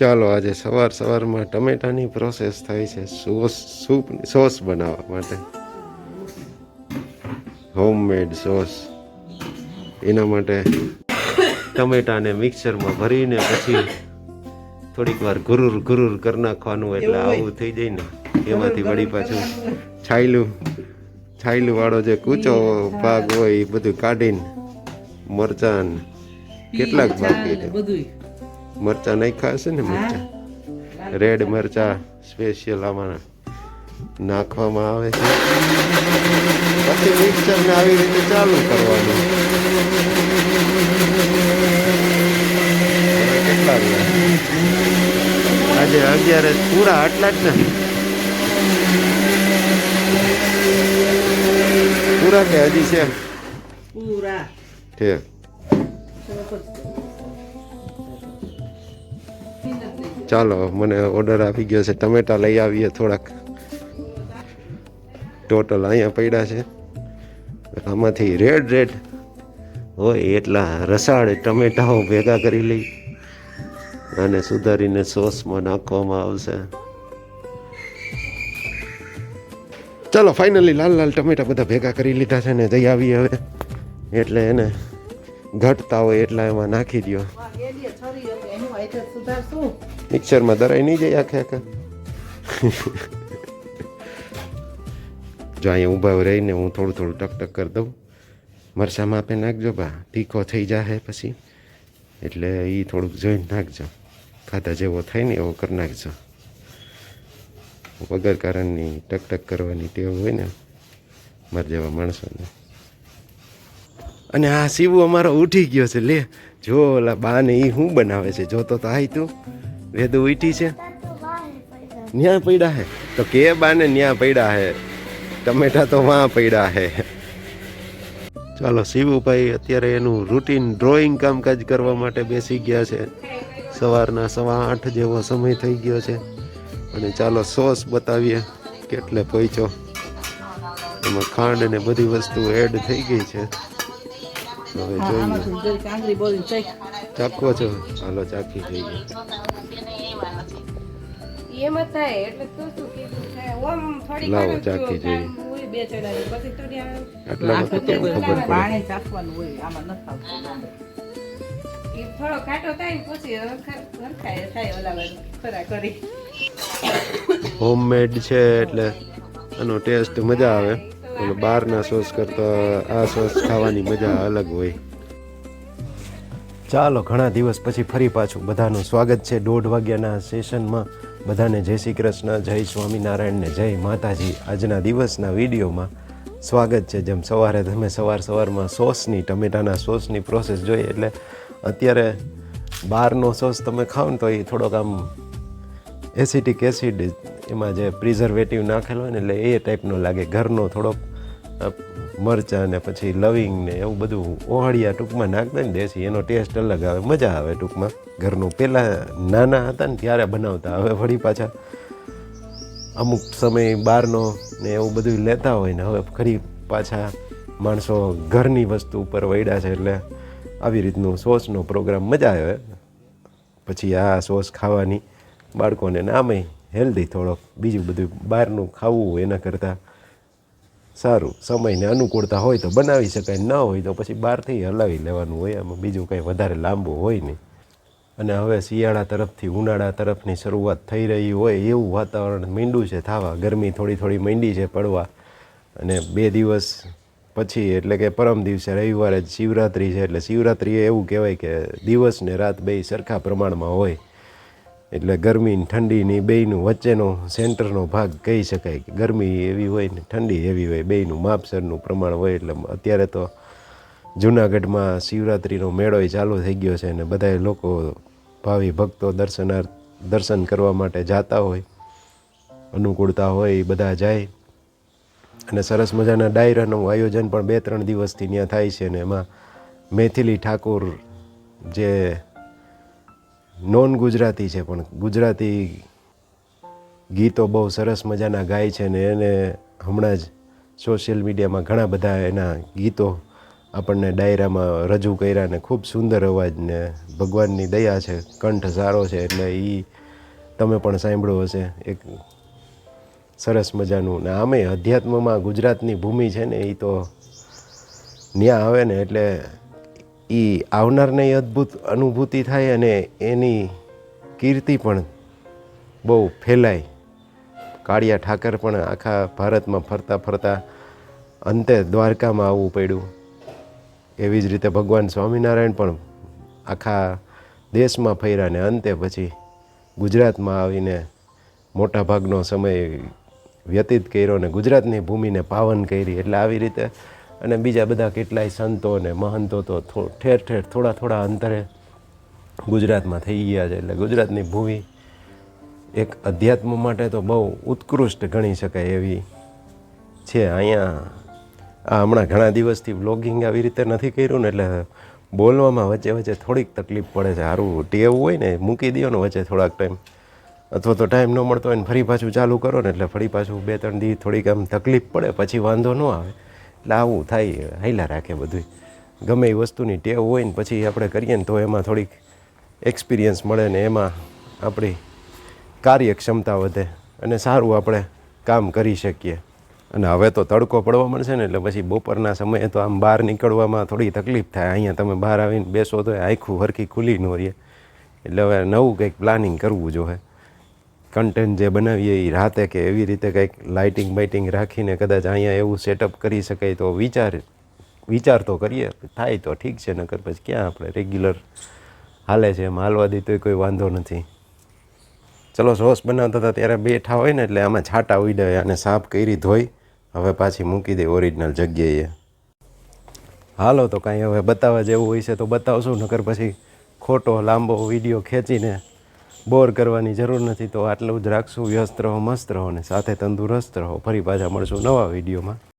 ચાલો આજે સવાર સવારમાં ટમેટાની પ્રોસેસ થાય છે સોસ સૂપ સોસ બનાવવા માટે. હોમમેડ સોસ એના માટે ટમેટાને મિક્સરમાં ભરીને પછી થોડીક વાર ગુરુર ગુરુર કરી નાખવાનું એટલે આવું થઈ જાય ને. એમાંથી વળી પાછું છાયલું છાયલું વાળો જે કૂચો ભાગ હોય એ બધું કાઢીને મરચાં કેટલાક બાકી છે બધું મરચા નાખ્યા હશે ને મરચા? રેડ મરચા સ્પેશિયલ આમાં નાખવામાં આવે છે. પછી મિક્સરને આવી રીતે ચાલુ કરવાનું. કેટલા આજે અગિયારે પૂરા આટલા જ ને પૂરા કે હજી છે? પૂરા. છે. ચાલો, મને ઓર્ડર આપી ગયો છે. ટમેટા લઈ આવીએ થોડાક. ટોટલ અહીંયા પડ્યા છે. આમાંથી રેડ રેડ હોય એટલા રસાળ ટમેટાઓ ભેગા કરી લઈ. અને સુધારીને સોસમાં નાખવામાં આવશે. ચાલો ફાઇનલી લાલ લાલ ટમેટા બધા ભેગા કરી લીધા છે ને જઈ આવી હવે. એટલે એને ઘટતા હોય એટલા એમાં નાખી દો મિક્સરમાં દરાઈ નહીં જાય આખે આખા. જો અહીંયા ઊભા રહીને હું થોડું થોડું ટક ટક કરી દઉં. મરસામાં આપે નાખજો બા તીખો થઈ જાય પછી. એટલે એ થોડુંક જોઈને નાખજો. ખાધા જેવો થાય ને એવો કરી નાખજો. વગર કારણની ટક ટક કરવાની ટેવ હોય ને, મારા જેવા માણસોને. અને આ શિવ અમારો ઉઠી ગયો છે, લે. જો ઓલા બા ને એ શું બનાવે છે? જોતો તો આય તું. વેદુ ઉઠી છે. ન્યા પડ્યા હે. તો કે બાને ન્યા પડ્યા હે? ટમેટા તો વાં પડ્યા હે. ચાલો શિવુભાઈ અત્યારે એનું રૂટીન ડ્રોઈંગ કામકાજ કરવા માટે બેસી ગયા છે. સવારના સવા આઠ જેવો સમય થઈ ગયો છે. અને ચાલો સોસ બતાવીએ કેટલે પહોંચ્યો. એમાં ખાંડ ને બધી વસ્તુ એડ થઈ ગઈ છે. હવે જોઈએ. ચાખવો છો. હાલો ચાખી જઈએ એમ જ થાય એટલે તું શું કીધું છે? ઓમ થોડી લાવો, ચાખી જો, જોઈએ. બે ચડાવી. પછી થોડી વાર આટલામાં કેમ ખબર પડે. પાણી ચાખવાનું હોય આમાં નથી આવતું ઈ થોડો ખાટો થાય પછી હરખાય થાય ઓલા ખરા કરી હોમમેડ છે એટલે આનો ટેસ્ટ મજા આવે. ઓલો બહારના સોસ કરતા આ સોસ ખાવાની મજા અલગ હોય. ચાલો ઘણા દિવસ પછી ફરી પાછું. બધાનું સ્વાગત છે. દોઢ વાગ્યાના સેશનમાં બધાને જય શ્રી કૃષ્ણ, જય સ્વામિનારાયણ ને જય માતાજી. આજના દિવસના વિડીયોમાં સ્વાગત છે. જેમ સવારે તમે સવાર સવારમાં સોસની, ટમેટાના સોસની પ્રોસેસ જોઈએ એટલે અત્યારે બહારનો સોસ તમે ખાઓ ને તો એ થોડોક આમ એસિટિક એસિડ એમાં જે પ્રિઝર્વેટિવ નાખેલો હોય ને એટલે એ ટાઈપનો લાગે. ઘરનો થોડોક મરચાં ને પછી લવિંગ ને એવું બધું ઓહળિયા ટૂંકમાં નાખતા ને દેશી, એનો ટેસ્ટ અલગ આવે, મજા આવે ટૂંકમાં. ઘરનું પહેલાં નાના હતા ને ત્યારે બનાવતા, હવે વળી પાછા અમુક સમય બહારનો ને એવું બધું લેતા હોય ને, હવે ફરી પાછા માણસો ઘરની વસ્તુ ઉપર વૈડા છે એટલે આવી રીતનું સોસનો પ્રોગ્રામ મજા આવે. પછી આ સોસ ખાવાની બાળકોને ને આમાંય હેલ્ધી થોડોક, બીજું બધું બહારનું ખાવું એના કરતાં સારું, સમયને અનુકૂળતા હોય તો બનાવી શકાય, ન હોય તો પછી બહારથી હલાવી લેવાનું હોય, આમાં બીજું કંઈ વધારે લાંબુ હોય નહીં. અને હવે શિયાળા તરફથી, ઉનાળા તરફની શરૂઆત થઈ રહી હોય એવું વાતાવરણ મીંડું છે થવા. ગરમી થોડી થોડી મીંડી છે પડવા. અને બે દિવસ પછી, એટલે કે પરમ દિવસે રવિવારે જ શિવરાત્રિ છે, એટલે શિવરાત્રિએ એવું કહેવાય કે દિવસ ને રાત બે સરખા પ્રમાણમાં હોય. એટલે ગરમી ઠંડીની બેયનું વચ્ચેનો સેન્ટરનો ભાગ કહી શકાય કે ગરમી એવી હોય ને ઠંડી એવી હોય, બેયનું માપસરનું પ્રમાણ હોય એટલે અત્યારે તો જુનાગઢમાં શિવરાત્રિનો મેળો ચાલુ થઈ ગયો છે અને બધા લોકો ભાવિ ભક્તો દર્શનાર્થ દર્શન કરવા માટે જાતા હોય, અનુકૂળતા હોય એ બધા જાય. અને સરસ મજાના ડાયરાનું આયોજન પણ બે ત્રણ દિવસથી ત્યાં થાય છે ને એમાં મેથિલી ઠાકોર જે નોન ગુજરાતી છે, પણ ગુજરાતી ગીતો બહુ સરસ મજાના ગાય છે ને એને હમણાં જ સોશિયલ મીડિયામાં ઘણા બધા એના ગીતો આપણને ડાયરામાં રજૂ કર્યા ને ખૂબ સુંદર અવાજ ને ભગવાનની દયા છે, કંઠ સારો છે એટલે એ તમે પણ સાંભળ્યો હશે. એક સરસ મજાનું ને આમે અધ્યાત્મમાં ગુજરાતની ભૂમિ છે ને એ તો ન્યા આવે ને એટલે એ આવનારને અદ્ભુત અનુભૂતિ થાય અને એની કીર્તિ પણ બહુ ફેલાય. કાળિયા ઠાકર પણ આખા ભારતમાં ફરતા ફરતા અંતે દ્વારકામાં આવવું પડ્યું. એવી જ રીતે ભગવાન સ્વામિનારાયણ પણ આખા દેશમાં ફર્યા ને અંતે પછી ગુજરાતમાં આવીને મોટા ભાગનો સમય વ્યતીત કર્યો ને ગુજરાતની ભૂમિને પાવન કરી. એટલે આવી રીતે અને બીજા બધા કેટલાય સંતો ને મહંતો તો ઠેર ઠેર થોડા થોડા અંતરે ગુજરાતમાં થઈ ગયા છે એટલે ગુજરાતની ભૂમિ એક અધ્યાત્મ માટે તો બહુ ઉત્કૃષ્ટ ગણી શકાય એવી છે. અહીંયા આ હમણાં ઘણા દિવસથી બ્લોગિંગ આવી રીતે નથી કર્યું ને એટલે બોલવામાં વચ્ચે વચ્ચે થોડીક તકલીફ પડે છે. સારું ટેવ હોય ને મૂકી દો ને વચ્ચે થોડાક ટાઈમ. અથવા તો ટાઈમ ન મળતો હોય ને ફરી પાછું ચાલુ કરો ને એટલે ફરી પાછું બે ત્રણ દી થોડીક આમ તકલીફ પડે, પછી વાંધો ન આવે. એટલે આવું થાય હાઈલા રાખે બધું ગમે એ વસ્તુની ટેવ હોય ને પછી આપણે કરીએ ને તો એમાં થોડીક એક્સપિરિયન્સ મળે ને એમાં આપણી કાર્યક્ષમતા વધે અને સારું આપણે કામ કરી શકીએ. અને હવે તો તડકો પડવા મળશે ને એટલે પછી બપોરના સમયે તો આમ બહાર નીકળવામાં થોડી તકલીફ થાય. અહીંયા તમે બહાર આવીને બેસો તો આખું હરખી ખુલ્લી ન રહીએ એટલે હવે નવું કંઈક પ્લાનિંગ કરવું જોઈએ. કન્ટેન્ટ જે બનાવીએ એ રાતે કે એવી રીતે કંઈક લાઇટિંગ બાઇટિંગ રાખીને કદાચ અહીંયા એવું સેટઅપ કરી શકાય તો વિચાર વિચાર તો કરીએ. થાય તો ઠીક છે, નકર પછી ક્યાં આપણે રેગ્યુલર હાલે છે એમ હાલવા દે તોય કોઈ વાંધો નથી. ચલો, સોસ બનાવતા હતા ત્યારે બેઠા હોય ને એટલે આમાં છાંટા ઉડ્યા અને સાફ કરી ધોઈ. હવે પાછી મૂકી દે ઓરિજિનલ જગ્યાએ. હાલો, તો કાંઈ હવે બતાવવા જેવું હોય છે તો બતાવશું, નકર પછી ખોટો લાંબો વીડિયો ખેંચીને બોર કરવાની જરૂર નથી, તો આટલું જ રાખશું. વ્યસ્ત રહો, મસ્ત રહો ને સાથે તંદુરસ્ત રહો. ફરી પાછા મળશું નવા વિડીયોમાં.